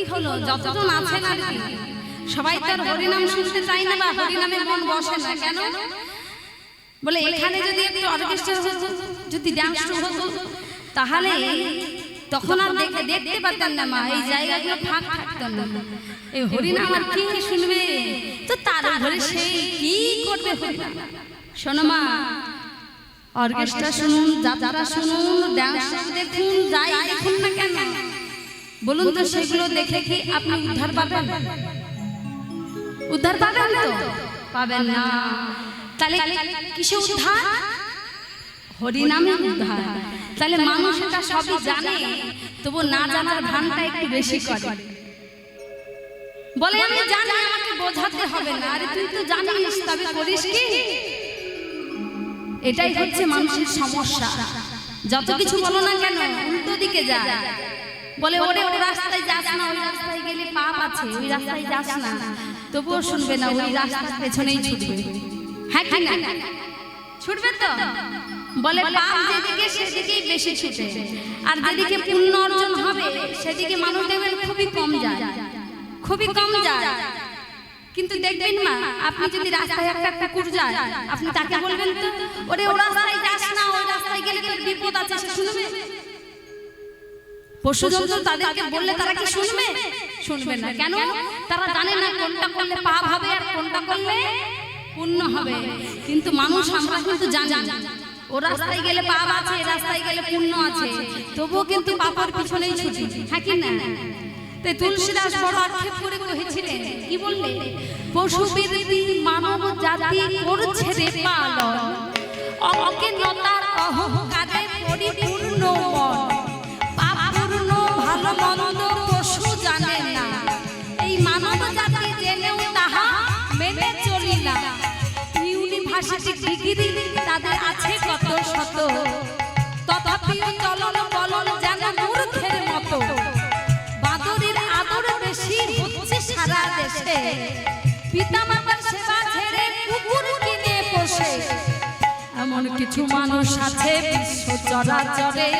কি হলো? যতজন আছেন আর কি। সবাই তো আর হরিনাম শুনতে চাই না বা হরিনামে মন বসে না কেন? বলে এখানে যদি একটু অর্কেস্ট্রা হতো যদি ডান্স হতো তাহলে তখন আর দেখে দেখতে পারতেন না মা এই জায়গাগুলো ফাঁক থাকতো না। এই হরিনাম আর কি শুনবে? তো তার ঘরে সেই কি করবে হরিনাম? শোনো মা অর্কেস্ট্রা শুনুন যাত্রা শুনুন ডান্স দেখুন যাই দেখুন না কেন। বলুন তো সেগুলো দেখে কি আপনি উদ্ধার পাবেন? উদ্ধার পাবেন তো? পাবেন না। তাহলে কিসে উদ্ধার? হরিনামে উদ্ধার। তাহলে মানুষ এটা সবই জানে, তবু না জানার ভানটা একটু বেশি করে। বলে আমি জানি, আমাকে বোঝাতে হবে না। আরে তুই তো জানিস, তবে করিস কি? এটাই হচ্ছে মানুষের সমস্যা। যত কিছু বলো না কেন, উল্টো দিকে যা বলে ওরে ওই রাস্তায় যাস না ওই রাস্তায় গেলে পাপ আছে ওই রাস্তায় যাস না। তবুও শুনবে না ওই রাস্তার পেছনেই ছুটবে। হ্যাঁ কি না? ছুটবে তো? বলে পাপ যেদিকে সেদিকেই বেশি ছুটে। আর যেদিকে পুণ্য অর্জন হবে সেদিকে মানুষ দেখবেন খুবই কম যায় খুবই কম যায়। কিন্তু দেখবেন মা আপনি যদি রাস্তায় একটা কুকুর যায় আপনি তাকে বলবেন তো ওরে ও রাস্তায় যাস না ওই রাস্তায় গেলে বিপদ আছে। সে শুনবে পশু জন্তু তাদেরকে বললে তারা কি শুনবে? শুনবে? না। কেন? তারা জানে না কোনটা করলে পাপ হবে আর কোনটা করলে পুণ্য হবে। কিন্তু মানুষ আমরা কিন্তু জানি। ও রাস্তায় গেলে পাপ আছে রাস্তায় গেলে পুণ্য আছে। তবুও কিন্তু পাপার পিছনেই ছুটি। হ্যাঁ কি না? তাই তুলসীদাস বড় আক্ষেপ করে কহেছিলেন। কি বললে? পশু বিরতি মানব জাতি করছে রে পালন অজ্ঞানতার অহংকারে পরিপূর্ণ মন ইউনিভার্সিটি ডিগ্রি তাদের আছে কত শত। তথাপিও চলন বলন যেন মূর্খের মতো। বাদরের আদর বেশি হচ্ছে সারা দেশে। পিতা মাতার সেবা ছেড়ে কুকুর কিনে পোষে। এমন কিছু মানুষ আছে বিশ্ব চরাচরে।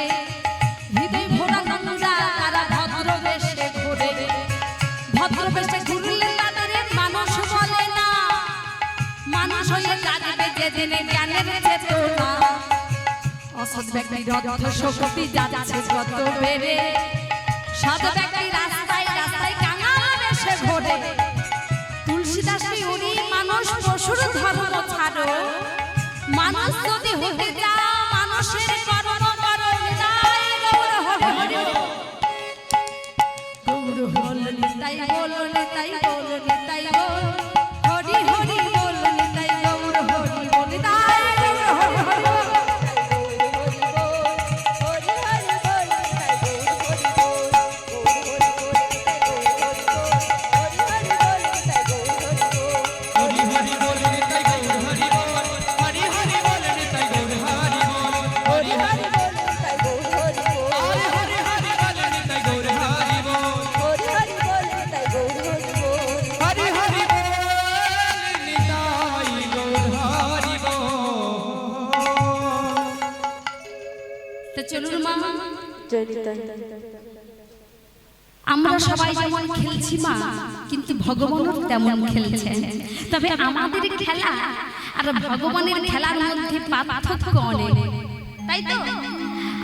যেদিনে জ্ঞানের চেতনা অসৎ ব্যক্তির অর্থ শক্তি যাচ্ছে কত বেড়ে। সৎ ব্যক্তি রাস্তায় রাস্তায় কাঙাল বেশে ঘোরে। তুলসীদাসী উনি মানুষ, পশুর ধর্ম ছাড়ো। মানুষ যদি হতে চাও মানুষের কর্ম করো তাই গৌর হরে গৌর বল নিতাই আমরা সবাই যেমন খেলছি মা কিন্তু ভগবানও তেমন খেলছেন। তবে আমাদের খেলা আর ভগবানের খেলার মধ্যে পার্থক্য অনেক। তাই তো?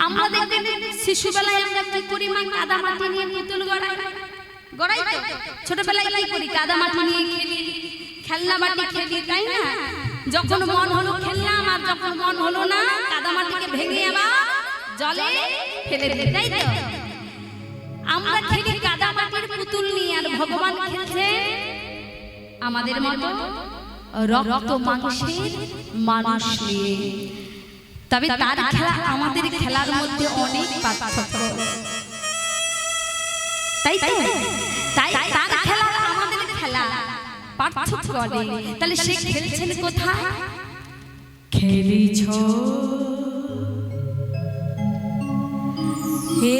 আমরা দেখবেন শিশুবেলায় আমরা কি করি মা? কাদা মাটি নিয়ে পুতুল গড়াই। গড়াই তো? ছোটবেলায় কি করি? কাদা মাটি নিয়ে খেলি। খেলনা মাটি খেলি তাই না? যখন মন হলো খেললাম আর যখন মন হলো না কাদা মাটিকে ভেঙে আবার জলে ফেলে দিই তাই তো? আমরা খেলি পুতুল নিয়ে আর ভগবান খেলছে আমাদের মতো রক্ত মাংসের মানুষ নিয়ে তবে তার খেলা আমাদের খেলার মধ্যে অনেক পার্থক্য। তাই তো? তাই তার খেলা আমাদের খেলা। পার্থক্য অনেক। তাহলে সে খেলছেন কোথায়? খেলিছ। হে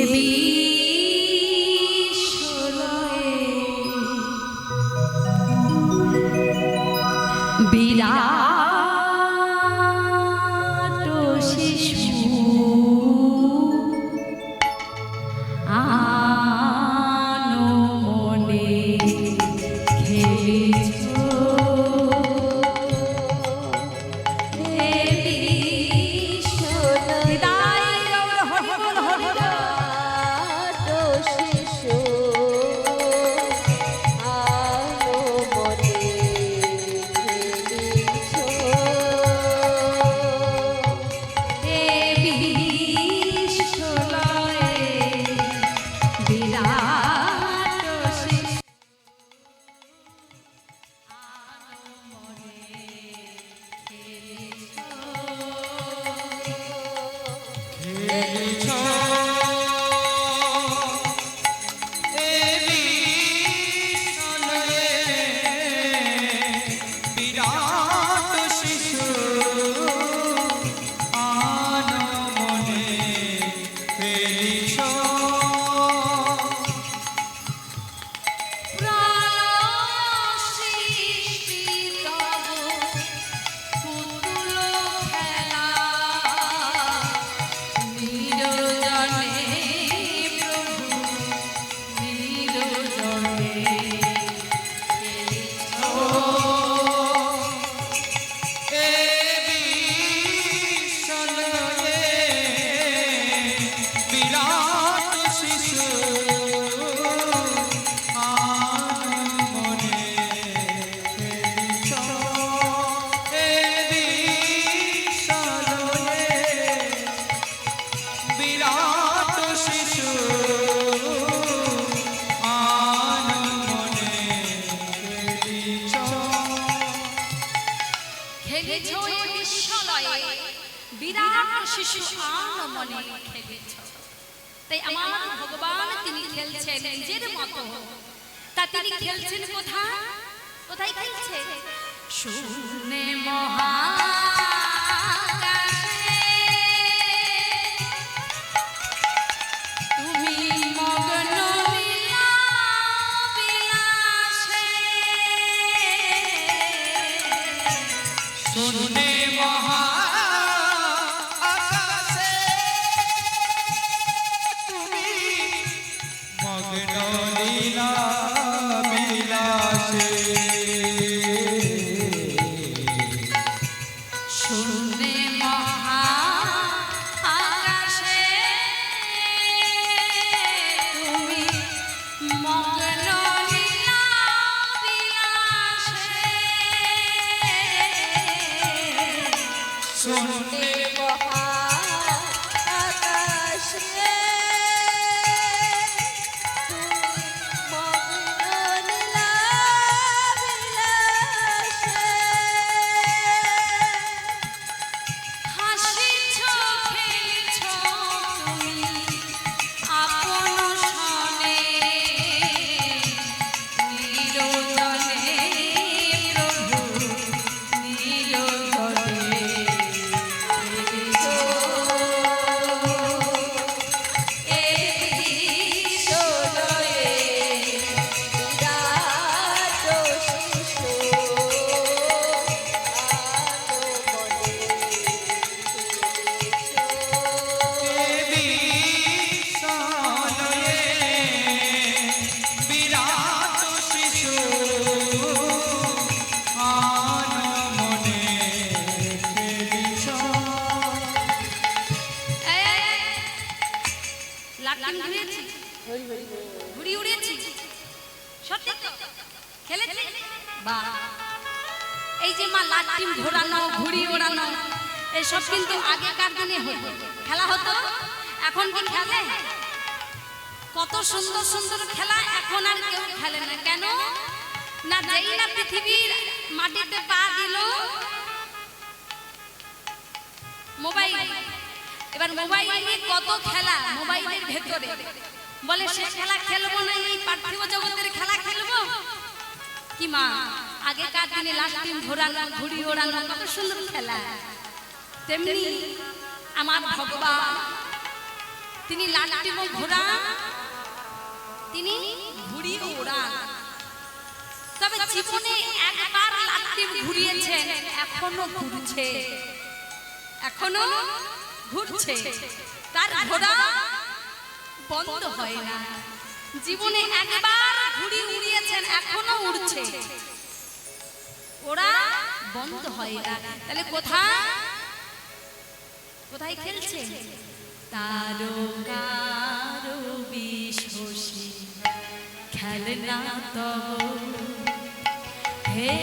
মনে খেলেছ তাই আমার ভগবান তিনি খেলছেন, নিজের মতো। তা তিনি খেলছেন কোথায়? কোথায় খেলছে শূন্যে বিলাসে। শুনে Yeah. এসব কিন্তু আগেকার দিনে হতো। খেলা হতো? এখন কি খেলে? কত সুন্দর সুন্দর খেলা এখন আর কেউ খেলে না। কেন? না যেই না পৃথিবীর মাটিতে পা দিল, মোবাইল। এবার মোবাইল কত খেলা, মোবাইলের ভেতরে। বলে, সে খেলা খেলব না, এই পার্থিব জগতের খেলা খেলব? কি মা, আগেকার দিনে লাস্টিম ঘোরানো, ঘুড়ি ওড়ানো, কত সুন্দর খেলা। তেমনি আমার ভগবান। তিনি লাস্টিম ঘোরা তিনি ঘুড়ি ওড়ান। তবে জীবনে একবার লাস্টিম ঘুরিয়েছেন, এখনও ঘুরছে। এখনও ঘুরছে। তার ঘোড়া বন্ধ হয় না। জীবনে একবার ঘুড়ি উড়িয়েছেন, এখনও উড়ছে। ওরা বন্ধ হয় না। তাহলে কোথায় কোথায় খেলছে? তারকারো বিশ্বসী খেলনা তব। হে